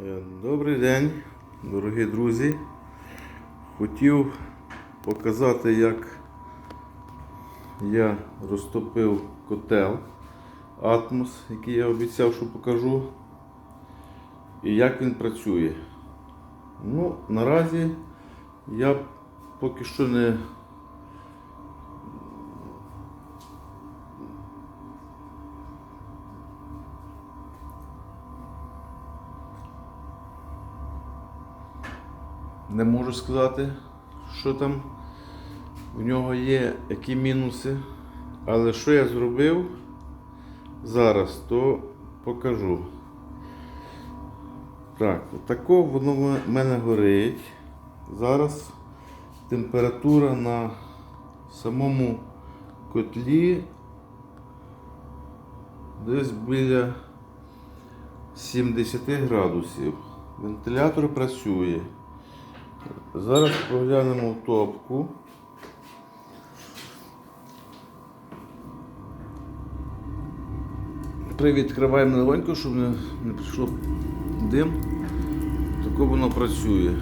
Е, Добрий день, дорогі друзі. Хотів показати, як я розтопив котел Атмос, який я обіцяв, що покажу, і як він працює. Ну, наразі я поки що не не можу сказати, що там в нього є, які мінуси. Але що я зробив зараз, то покажу. Так, тако воно в мене горить. Зараз температура на самому котлі десь біля 70 градусів. Вентилятор працює. Зараз поглянемо в топку. Привідкриваємо легонько, щоб не, не прийшло дим. Тако воно працює.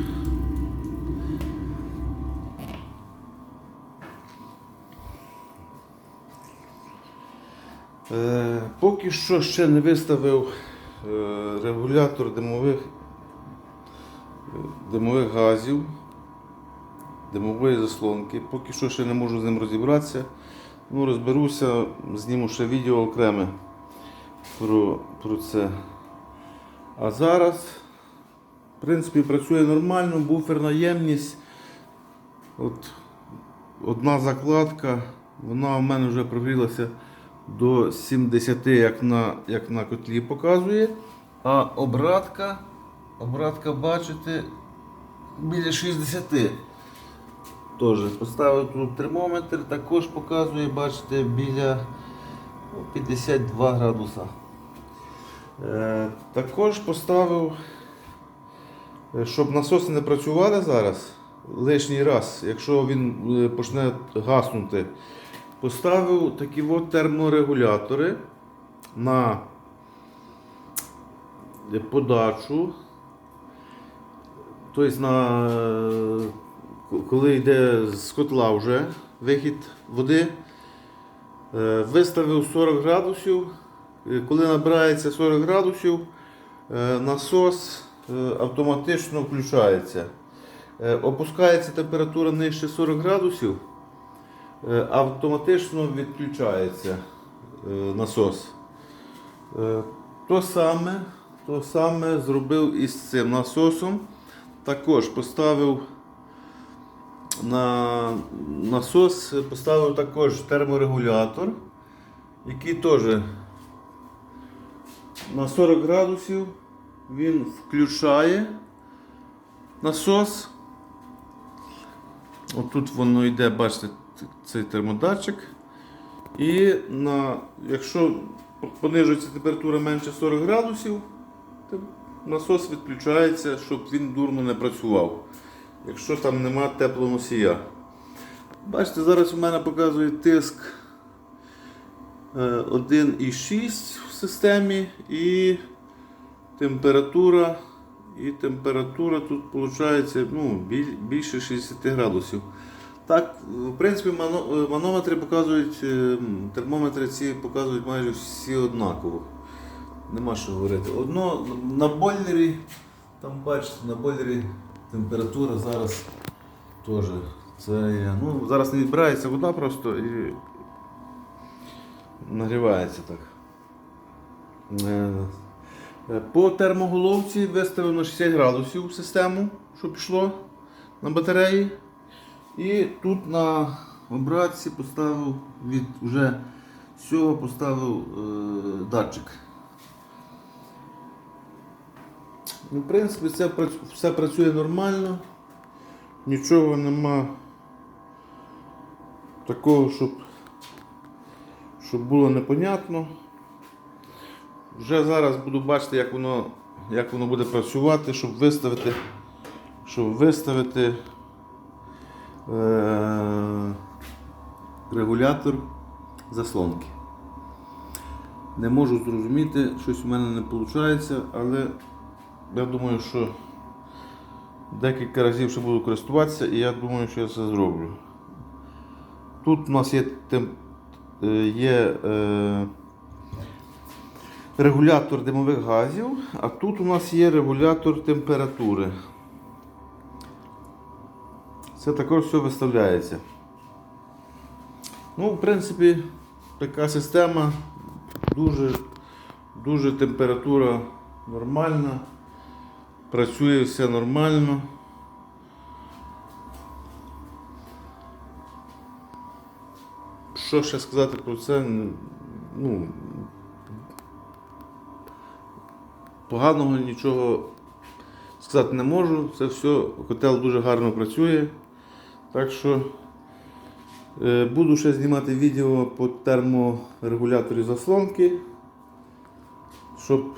Е, поки що ще не виставив е, регулятор димових димових газів, димової заслонки. Поки що ще не можу з ним розібратися. Ну, розберуся, зніму ще відео окреме про, про це. А зараз, в принципі, працює нормально, буферна ємність. От одна закладка, вона в мене вже прогрілася до 70, як на, як на котлі показує. А обратка Обратка, бачите, біля 60. Теж поставив тут термометр, також показує, бачите, біля ну, 52 градуса. Е, також поставив, е, щоб насоси не працювали зараз лишній раз, якщо він е, почне гаснути, поставив такі от терморегулятори на подачу. Тобто, на, е, коли йде з котла вже вихід води, е, виставив 40 градусів. Е, Коли набирається 40 градусів, насос автоматично включається. Опускається температура нижче 40 градусів, автоматично відключається насос. То саме, то саме зробив із цим насосом. Також поставив на насос, поставив також терморегулятор, який теж на 40 градусів він включає насос. Отут воно йде, бачите, цей термодатчик. І на, якщо понижується температура менше 40 градусів, насос відключається, щоб він дурно не працював. Якщо там нема теплоносія. Бачите, зараз у мене показує тиск е, 1,6 в системі і температура. І температура тут виходить ну, більше 60 градусів. Так, в принципі, е, манометри показують, е, термометри ці показують майже всі однаково. Нема що говорити. Одно на бойлері, там бачите, на бойлері температура зараз теж. Це. Ну, зараз не відбирається вода просто і нагрівається так. Е, е, По термоголовці виставив на 60 градусів систему, що пішло на батареї. І тут на обратці поставив від вже цього поставив е, датчик. В принципі, прац- все працює нормально. Нічого нема такого, щоб, щоб було непонятно. Вже зараз буду бачити, як воно, як воно буде працювати, щоб виставити, щоб виставити е- регулятор заслонки. Не можу зрозуміти, щось у мене не виходить, але я думаю, що декілька разів ще буду користуватися, і я думаю, що я це зроблю. Тут у нас є, тем, е, є е, регулятор димових газів, а тут у нас є регулятор температури. Це також все виставляється. Ну, в принципі, така система, дуже, дуже температура нормальна, працює все нормально. Що ще сказати про це? Ну, поганого нічого сказати не можу. Це все, котел дуже гарно працює. Так що е, буду ще знімати відео по терморегуляторі заслонки, щоб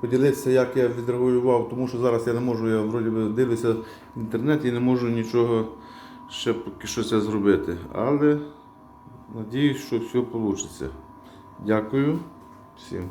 поділитися, як я відреагував, тому що зараз я не можу, я вроді би дивлюся в інтернеті і не можу нічого ще поки що це зробити. Але надіюсь, що все вийде. Дякую всім.